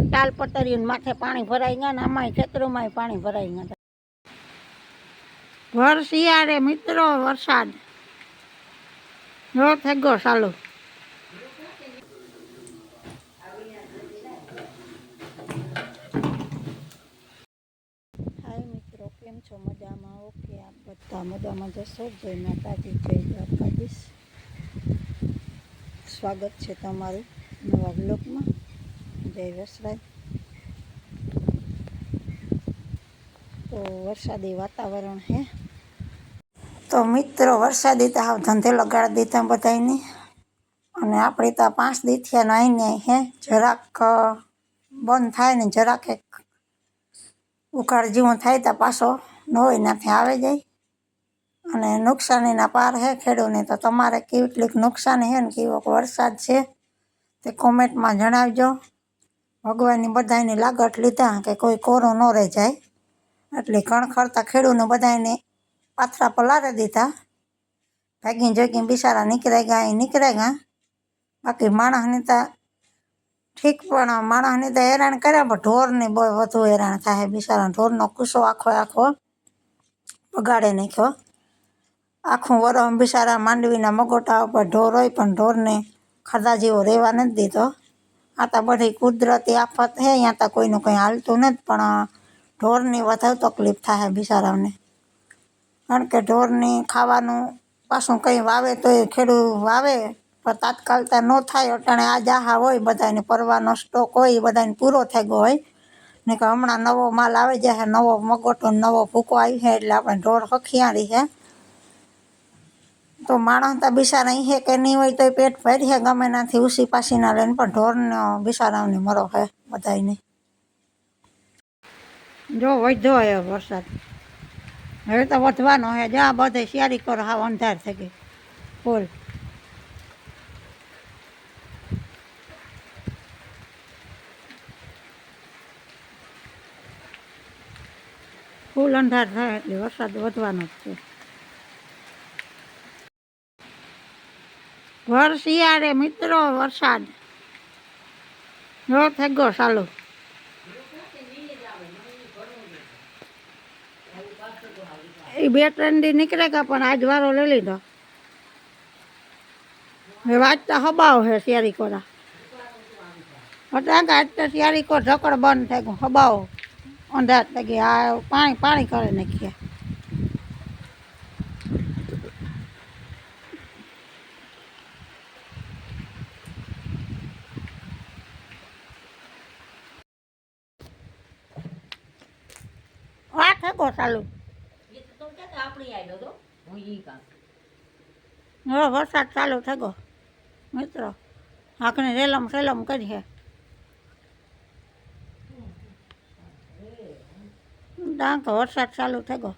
અહીંયા ટાલ પતરીને માથે પાણી ભરાઈ ગયા ને આમાંય ખેતરોમાંય પાણી ભરાઈ ગયા. ભર શિયાળે મિત્રો વરસાદ. જો થઈ ગયો ચાલુ. હાય મિત્રો, કેમ છો? મજામાં? ઓકે, આપ બધા મજામાં જશો? જય માતાજી, જય દ્વારકાધીશ. સ્વાગત છે તમારું નવા બ્લોગમાં જય તો વરસાદી વાતાવરણ હે. તો મિત્રો, વરસાદી તો આવ ધંધે લગાડી દીધા બધાને અને આપણે તો પાંચ દીથિયા નાઈને હે, જરાક બંધ થાય ને જરાક એક ઉકાળ જેવું થાય તો પાછો નવો નાથી આવે જાય. અને નુકસાનીના પાર હે ખેડૂને તો તમારે કેટલીક નુકસાની હે ને કેવો વરસાદ છે તે કોમેન્ટમાં જણાવજો. ભગવાનની બધાની લાગટ લીધા કે કોઈ કોરો ન રહી જાય. એટલે કણખરતા ખેડૂને બધાને પાથરા પલારી દીધા. ભાગી જોગીને બિચારા નીકળાઈ ગયા એ નીકળાઈ ગયા. બાકી માણસને તો ઠીક પણ માણસને તો હેરાન કર્યા, પણ ઢોરને બહુ વધુ હેરાન થાય બિચારા ઢોરનો કુસો આખો આખો બગાડે નાખ્યો. આખું વરમ બિચારા માંડવીના મગોટા ઉપર ઢોર હોય પણ ઢોરને ખાધા જેવો રહેવા નથી દીધો. આ તો બધી કુદરતી આફત હે અહીંયા તો કોઈનું કંઈ હાલતું નથી, પણ ઢોરની વધારે તકલીફ થાય બિચારાઓને. કારણ કે ઢોરની ખાવાનું પાછું કંઈ વાવે તો એ ખેડૂત વાવે, પણ તાત્કાલ તો ન થાય, અટાણે આ જાહા હોય, બધાને પરવાનો સ્ટોક હોય, એ બધાને પૂરો થઈ ગયો હોય. ને કે હમણાં નવો માલ આવે જાય, નવો મગોટો નવો ભૂકો આવી છે એટલે આપણે ઢોર હખિયારી છે. તો માણસ તો બિચારા અહીં હે કે નહીં હોય તો પેટ ભરી છે, ગમે નાથી ઉસી પાસીના લઈને પણ ઢોરનો બિચારાઓને મરો છે નહીં જો વધ્યો હે વરસાદ. હવે તો વધવાનો હે, જા બધે શિયારી કરો, હાવ અંધાર થઈ ગઈ. ફૂલ ફૂલ અંધાર થાય એટલે વરસાદ વધવાનો જ છે. ભર શિયાળે મિત્રો વરસાદ. જો થઈ ગયો, ચાલુ. એ બે ત્રણ દી નીકળે કે પણ આજ વારો લઈ લીધો. હવે વાંચતા હબાવ છે શિયારી કોરા હતા કે આજ તો શિયારી કો ઢકડ બંધ થઈ ગયું, હબાવ. અંધાર થઈ ગયા. આ પાણી પાણી કરી નાખીએ આ થકો ચાલુ. હવે વરસાદ ચાલુ થઈ મિત્રો આખને રેલમ સેલમ કરીએ ડાંક વરસાદ ચાલુ થઈ ગયો.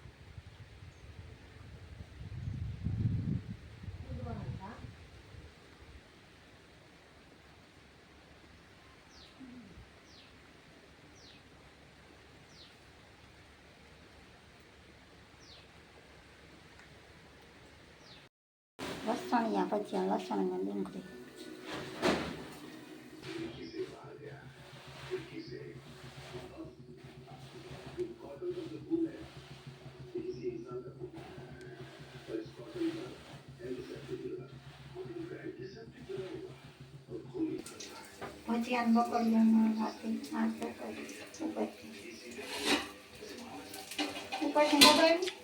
લસણિયા ભજીયા લસણ ને ડુંગળી ભજીયાને બકરીઓમાં રાખી આ ચોકડી ઉપરથી ઉપરથી બગાડી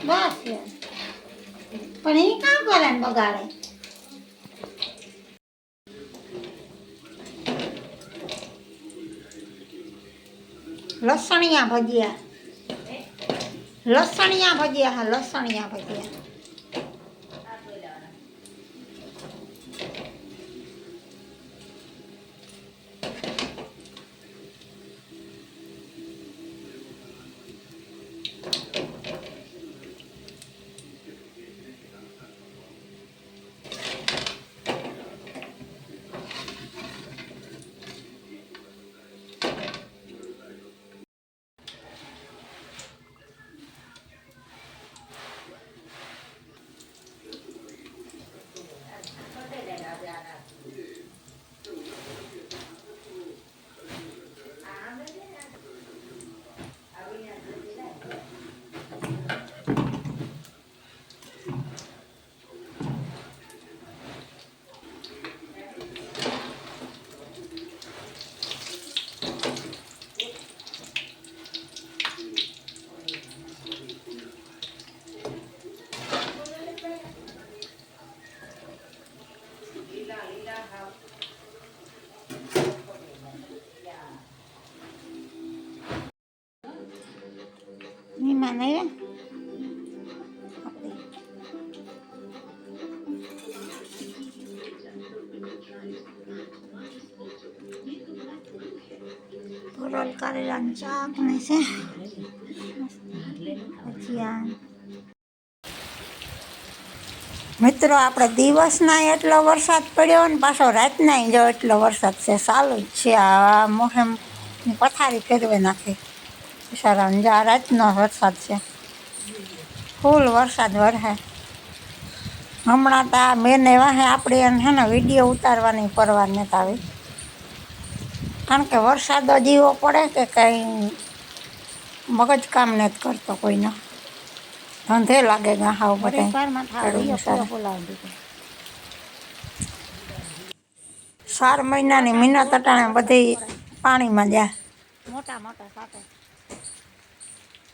બસ યાર. પણ એ કામ કરે ને બગાડે લસણિયા ભજીયા લસણિયા ભજીયા હા લસણિયા ભજીયા. ભરેલ કારેલાનું શાક ને છે. મિત્રો, આપણે દિવસના એટલો વરસાદ પડ્યો ને પાછો રાતના જો એટલો વરસાદ છે. ચાલુ જ છે. આ મોહેમ પથારી ફેરવી નાખી. બિચારા જા રાતનો વરસાદ છે. ફૂલ વરસાદ વરસે હમણાં તો આ મેને વાહે આપણે એને વીડિયો ઉતારવાની પરવા નથી આવી. કારણ કે વરસાદો જીવો પડે કે કંઈ મગજ કામ નથી કરતો કોઈનો. ધંધે લાગે ગા હાવ બધા ચાર મહિનાની મહિના તટાણે બધી પાણીમાં જાય. મોટા મોટા સાથે.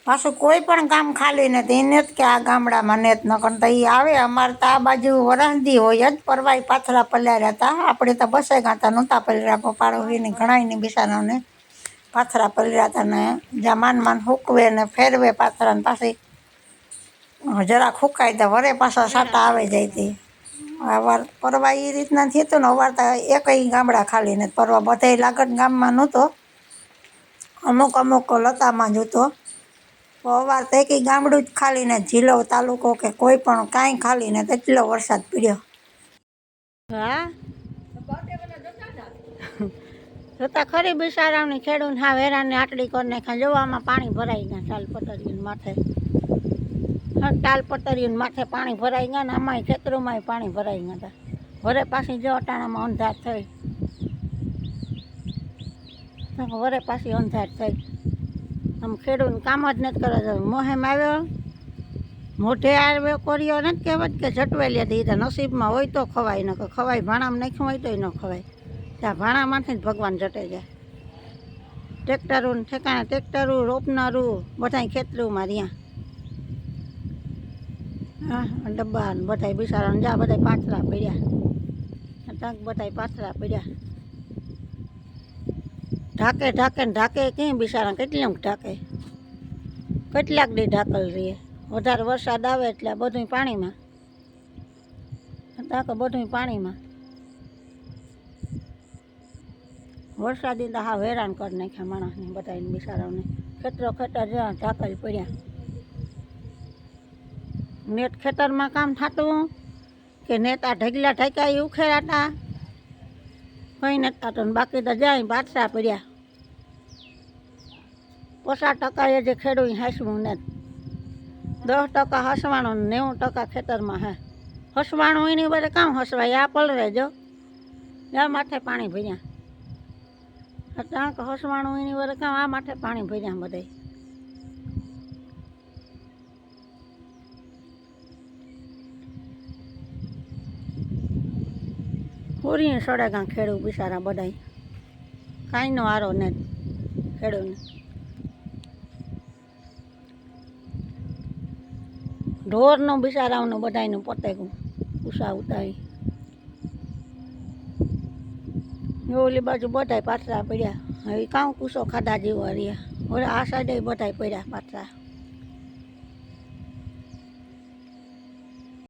પાછું કોઈ પણ કામ ખાલી નથી. એને જ કે આ ગામડામાં નેત ન કરતા એ આવે. અમારે તો આ બાજુ વરાંદી હોય જ પરવાય પાથરા પલાર્યા હતા. આપણે તો બસે ગાતા નહોતા પલર્યા પપ્પાળો હોઈને ઘણાયને બિસારાને પાથરા પલર્યા હતા ને જ્યાં માન માન હૂકવે ને ફેરવે પાથરાને પાછી જરાક હુકાય તો વરે પાછા સાટા આવે જાય તે. અવાર પરવા એ રીતના થતું ને અવાર તો એકય ગામડા ખાલી નથી. પરવા બધાય લાગત ગામમાં નહોતો. અમુક અમુક લતામાં જ હતો. તો અવાર તો એકેય ગામડું જ ખાલી ને જિલ્લો તાલુકો કે કોઈ પણ કાંઈ ખાલી ને એટલો વરસાદ પડ્યો. હા? જોતા ખરી બિસારાની ખેડૂત હા વેરાને આટલી કરી નાખ્યા જોવામાં પાણી ભરાઈ ગયા ટાલ પટરીને માથે. ટાલ પટરીને માથે પાણી ભરાઈ ગયા ને આમાંય ખેતરોમાંય પાણી ભરાઈ ગયા હતા. વરે પાછી જો અટાણામાં અંધાર થઈ. વરે પાછી અંધાર થઈ. આમ ખેડૂત કામ જ નથી કરે મોહેમ આવ્યો. મોઢે આવ્યો કોરિયો, નથી કહેવત કે જટવે લે એ તો નસીબમાં હોય તો ખવાય, ન ખવાય ભાણામાં નાખ્યું હોય તોય ન ખવાય. ત્યાં ભાણામાંથી જ ભગવાન જટે જાય ટ્રેક્ટરું ઠેકાણે ટ્રેક્ટરું રોપનારું, બધાય ખેતરુંમાં રહ્યા. હા ડબ્બા ને બધાય બિચારા જા, બધાય પાથરા પડ્યા. ટંક બધાય પાથરા પડ્યા. ઢાકે ઢાકે ને ઢાકે ક્યાં બિચારા કેટલી ઢાકે? કેટલાક દી ઢાકલ રહીએ. વધારે વરસાદ આવે એટલે બધું પાણીમાં. ઢાકે બધું પાણીમાં. વરસાદી તો હા હેરાન કરી નાખ્યા માણસને બધાને બિચારાઓને. ખેતરો ખેતર જ્યાં ઢાકલ પડ્યા. નેટ ખેતરમાં કામ થતું કે નેતા ઢગલા ઢાક્યા એ ઉખેરાતા કંઈ નથી થતું બાકી તો જાય બાદશાહ પડ્યા. પચાસ ટકા એ જે ખેડૂત હસવું ને દસ ટકા હસવાનું નેવું ટકા ખેતરમાં હે. હસવાનું એની બધે કામ હસવાય? આ પલરે જો. આ માથે પાણી ભર્યા. કે હસવાનું એની બધે કામ આ માથે પાણી ભર્યા બધે. પૂરી સડે કાં ખેડૂત બિચારા બધાય. કાંઈ નો આરો ને ખેડૂતને. ઢોરનો બિચારાઓનું બધાયનું પતેગું ઉષા ઉતારી. ઓલી બાજુ બધાય પાથરા પડ્યા. હવે કાં કુસો ખાધા જેવા રહ્યા. હવે આ સાઈડે બધાય પડ્યા પાથરા.